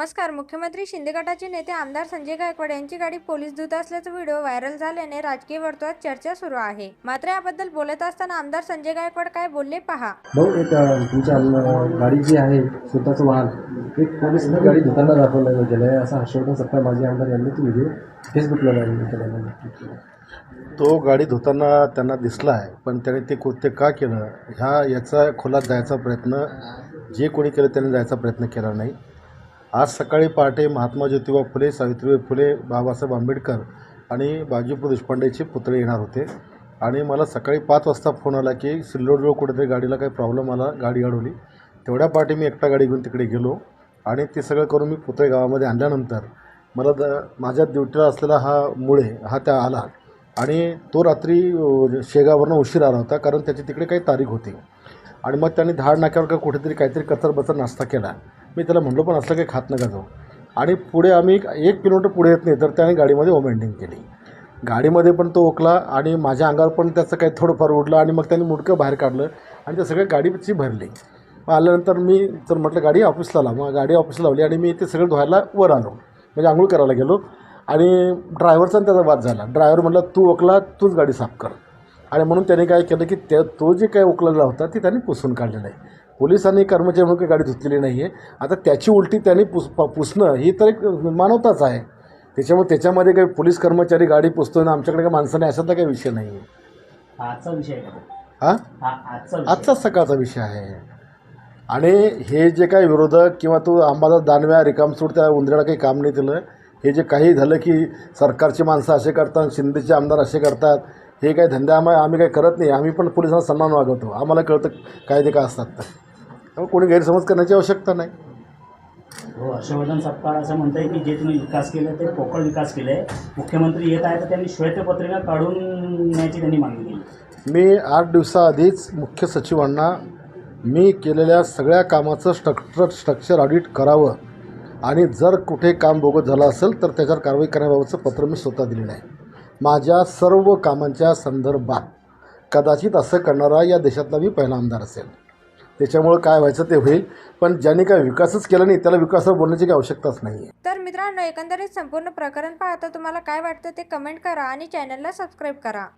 नमस्कार. मुख्यमंत्री शिंदे गटाचे नेते आमदार संजय गायकवाड यांची गाडी पोलीस दूत असल्याचा व्हिडिओ व्हायरल झाल्याने राजकीय वर्तुळात चर्चा सुरू आहे. मात्र याबद्दल बोलत असताना आमदार संजय गायकवाड काय बोलले पहा. भाऊ एक तुमच्या गाडी जी आहे स्वतःचं वाहन एक पोलिसने गाडी धुताना दाखवलं गेलं आहे असं हर्षवर्धन सत्ता माजी आमदार यांनी तो व्हिडिओ फेसबुकला. तो गाडी धुताना त्यांना दिसला आहे पण त्याने ते कृत्य का केलं? ह्या याचा खोलात जायचा प्रयत्न जे कोणी केलं त्याने जायचा प्रयत्न केला नाही. आज सकाळी पहाटे महात्मा ज्योतिबा फुले सावित्रीबाई फुले बाबासाहेब आंबेडकर आणि बाजीपूर देशपांडेचे पुतळे येणार होते. आणि मला सकाळी पाच वाजता फोन आला की सिल्लोडजवळ कुठेतरी गाडीला काही प्रॉब्लेम आला गाडी अडवली. तेवढ्या पाठी मी एकटा गाडी घेऊन तिकडे गेलो आणि ते सगळं करून मी पुतळे गावामध्ये आणल्यानंतर मला द माझ्या ड्युटीला असलेला हा मुळे हा त्या आला आणि तो रात्री शेगावरनं उशीर आला होता कारण त्याची तिकडे काही तारीख होती. आणि मग त्याने धाड नाक्यावर का कुठेतरी काहीतरी कचर बचर नाश्ता केला. मी त्याला म्हणलो पण असलं काही खात नका जाऊ. आणि पुढे आम्ही एक- किलोमीटर पुढे येत नाही तर त्याने गाडीमध्ये ओमेंडिंग केली. गाडीमध्ये पण तो ओकला आणि माझ्या अंगावर पण त्याचं काही थोडंफार उडलं आणि मग त्याने मुडकं बाहेर काढलं आणि त्या सगळ्या गाडीची भरली. मग आल्यानंतर मी तर म्हटलं गाडी ऑफिसला लाव. मग गाडी ऑफिसला लावली आणि मी ते सगळं धुवायला वर आलो. म्हणजे आंघोळ करायला गेलो आणि ड्रायव्हरचा आणि त्याचा वाद झाला. ड्रायव्हर म्हटलं तू ओकला तूच गाडी साफ कर. आणि म्हणून त्याने काय केलं की त्या तो जे काय ओकलेला होता ते त्यांनी पुसून काढलेला आहे. पोलिसांनी कर्मचारी म्हणून काही गाडी धुतलेली नाही आहे आता त्याची उलटी त्यांनी पुस प- पुसणं ही तर एक मानवताच आहे. त्याच्यामुळे त्याच्यामध्ये काही पोलीस कर्मचारी गाडी पुसतो ना आमच्याकडे काही माणसं नाही अशातला काही विषय नाही आहे आजचा विषय आहे का हा? हा आजचा विषय. सकाळचा विषय आहे. आणि हे जे काही विरोधक किंवा तो अंबादास दानव्या रिकामसूड त्या उंदराला काही काम नाही दिलं. हे जे काही झालं की सरकारची माणसं असे करतात शिंदेचे आमदार असे करतात हे काही धंदे आम्हा आम्ही काही करत नाही. आम्ही पण पोलिसांना सन्मान वागवतो आम्हाला कळतं कायदे काय असतात. तर त्यामुळे कोणी गैरसमज करण्याची आवश्यकता नाही. हो हर्षवर्धन सपकाळ असं म्हणतंय की जे तुम्ही विकास केला ते पोकळ विकास केलाय मुख्यमंत्री येत आहे तर त्यांनी श्वेतपत्रिका काढून न्यायची त्यांनी मागणी केली. मी आठ दिवसाआधीच मुख्य सचिवांना मी केलेल्या सगळ्या कामाचं स्ट्रक्चर स्ट्रक्चर ऑडिट करावं. आणि जर कुठे काम बोगत झालं असेल तर त्याच्यावर कारवाई करण्याबाबतचं पत्र मी स्वतः दिलेलं आहे. माझ्या सर्व कामांच्या संदर्भात कदाचित असं करणारा या देशातला मी पहिला आमदार असेल. त्याच्यामुळं काय व्हायचं ते होईल. पण ज्यांनी काय विकासच केला नाही त्याला विकासावर बोलण्याची काही आवश्यकताच नाही तर मित्रांनो एकंदरीत संपूर्ण प्रकरण पाहता तुम्हाला काय वाटतं ते कमेंट करा आणि चॅनलला सबस्क्राईब करा.